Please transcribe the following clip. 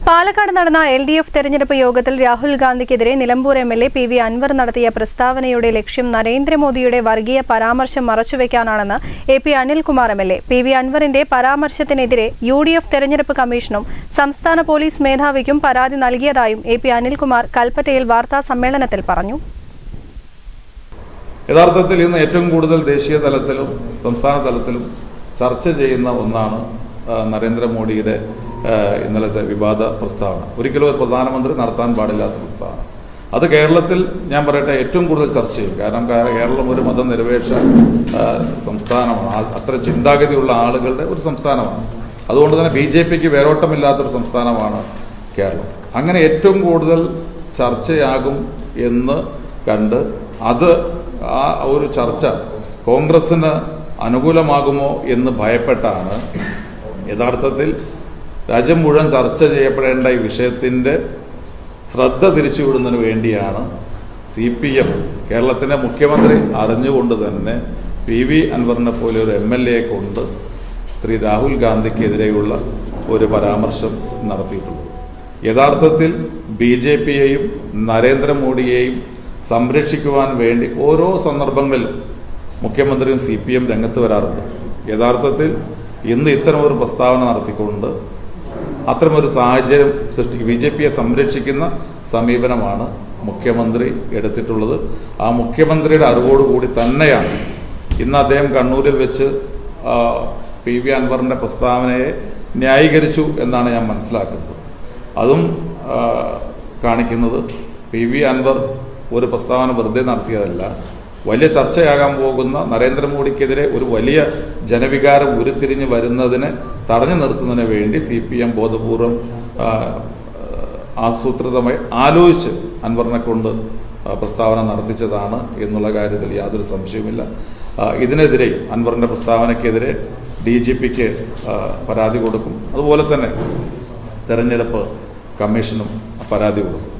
പാലക്കാട് നടന്ന L D F തെരഞ്ഞെടുപ്പ് യോഗത്തിൽ Rahul ഗാന്ധിക്കെതിരെ Nilambur M L A P V Anvar നടത്തിയ പ്രസ്താവനയുടെ ലക്ഷ്യം നരേന്ദ്രമോദിയുടെ വർഗീയ പരാമർശം മറച്ചുവെക്കാനാണെന്ന് A P Anilkumar M L A. P V അൻവറിന്റെ പരാമർശത്തിനെതിരെ യു ഡി എഫ് തെരഞ്ഞെടുപ്പ് കമ്മീഷനും സംസ്ഥാന പോലീസ് മേധാവിക്കും പരാതി നൽകിയതായും എ പി അനിൽകുമാർ കൽപ്പറ്റയിൽ വാർത്താ സമ്മേളനത്തിൽ പറഞ്ഞു. യഥാർത്ഥത്തിൽ ഇന്ന് ഏറ്റവും കൂടുതൽ ദേശീയ തലത്തിലും സംസ്ഥാന തലത്തിലും ചർച്ച ചെയ്യുന്ന ഒന്നാണ് നരേന്ദ്രമോദിയുടെ ഇന്നലത്തെ വിവാദ പ്രസ്താവന. ഒരിക്കലും ഒരു പ്രധാനമന്ത്രി നടത്താൻ പാടില്ലാത്ത പ്രസ്താവന. അത് കേരളത്തിൽ ഞാൻ പറയട്ടെ ഏറ്റവും കൂടുതൽ ചർച്ച ചെയ്യും. കാരണം കേരളം ഒരു മതനിരപേക്ഷ സംസ്ഥാനമാണ്. അത്ര ചിന്താഗതിയുള്ള ആളുകളുടെ ഒരു സംസ്ഥാനമാണ്. അതുകൊണ്ട് തന്നെ ബി ജെ പിക്ക് വേരോട്ടമില്ലാത്തൊരു സംസ്ഥാനമാണ് കേരളം. അങ്ങനെ ഏറ്റവും കൂടുതൽ ചർച്ചയാകും എന്ന് കണ്ട് അത് ആ ഒരു ചർച്ച കോൺഗ്രസിന് അനുകൂലമാകുമോ എന്ന് ഭയപ്പെട്ടാണ് യഥാർത്ഥത്തിൽ രാജ്യം മുഴുവൻ ചർച്ച ചെയ്യപ്പെടേണ്ട ഈ വിഷയത്തിന്റെ ശ്രദ്ധ തിരിച്ചുവിടുന്നതിന് വേണ്ടിയാണ് സി പി എം കേരളത്തിന്റെ മുഖ്യമന്ത്രി അറിഞ്ഞുകൊണ്ട് തന്നെ പി വി അൻവറിനെ പോലെ ഒരു എം എൽ എയെ കൊണ്ട് ശ്രീ രാഹുൽ ഗാന്ധിക്കെതിരെയുള്ള ഒരു പരാമർശം നടത്തിയിട്ടുള്ളത് യഥാർത്ഥത്തിൽ ബി ജെ പിയെയും നരേന്ദ്രമോദിയെയും സംരക്ഷിക്കുവാൻ വേണ്ടി ഓരോ സന്ദർഭങ്ങളിലും മുഖ്യമന്ത്രിയും സി പി എം രംഗത്ത് വരാറുണ്ട്. യഥാർത്ഥത്തിൽ ഇന്ന് ഇത്തരമൊരു പ്രസ്താവന നടത്തിക്കൊണ്ട് അത്തരമൊരു സാഹചര്യം സൃഷ്ടിക്കും ബി ജെ പിയെ സംരക്ഷിക്കുന്ന സമീപനമാണ് മുഖ്യമന്ത്രി എടുത്തിട്ടുള്ളത്. ആ മുഖ്യമന്ത്രിയുടെ അറിവോടുകൂടി തന്നെയാണ് ഇന്ന് അദ്ദേഹം കണ്ണൂരിൽ വെച്ച് പി വി അൻവറിന്റെ പ്രസ്താവനയെ ന്യായീകരിച്ചു എന്നാണ് ഞാൻ മനസ്സിലാക്കുന്നത്. അതും കാണിക്കുന്നത് പി വി അൻവർ ഒരു പ്രസ്താവന വെറുതെ നടത്തിയതല്ല. വലിയ ചർച്ചയാകാൻ പോകുന്ന നരേന്ദ്രമോദിക്കെതിരെ ഒരു വലിയ ജനവികാരം ഉരുത്തിരിഞ്ഞ് വരുന്നതിനെ തടഞ്ഞു നിർത്തുന്നതിന് വേണ്ടി സി പി എം ബോധപൂർവം ആസൂത്രിതമായി ആലോചിച്ച് അൻവറിനെ കൊണ്ട് പ്രസ്താവന നടത്തിച്ചതാണ് എന്നുള്ള കാര്യത്തിൽ യാതൊരു സംശയവുമില്ല. ഇതിനെതിരെ അൻവറിന്റെ പ്രസ്താവനയ്ക്കെതിരെ ഡി ജി പിക്ക് പരാതി കൊടുക്കും. അതുപോലെ തന്നെ തെരഞ്ഞെടുപ്പ് കമ്മീഷനും പരാതി കൊടുക്കും.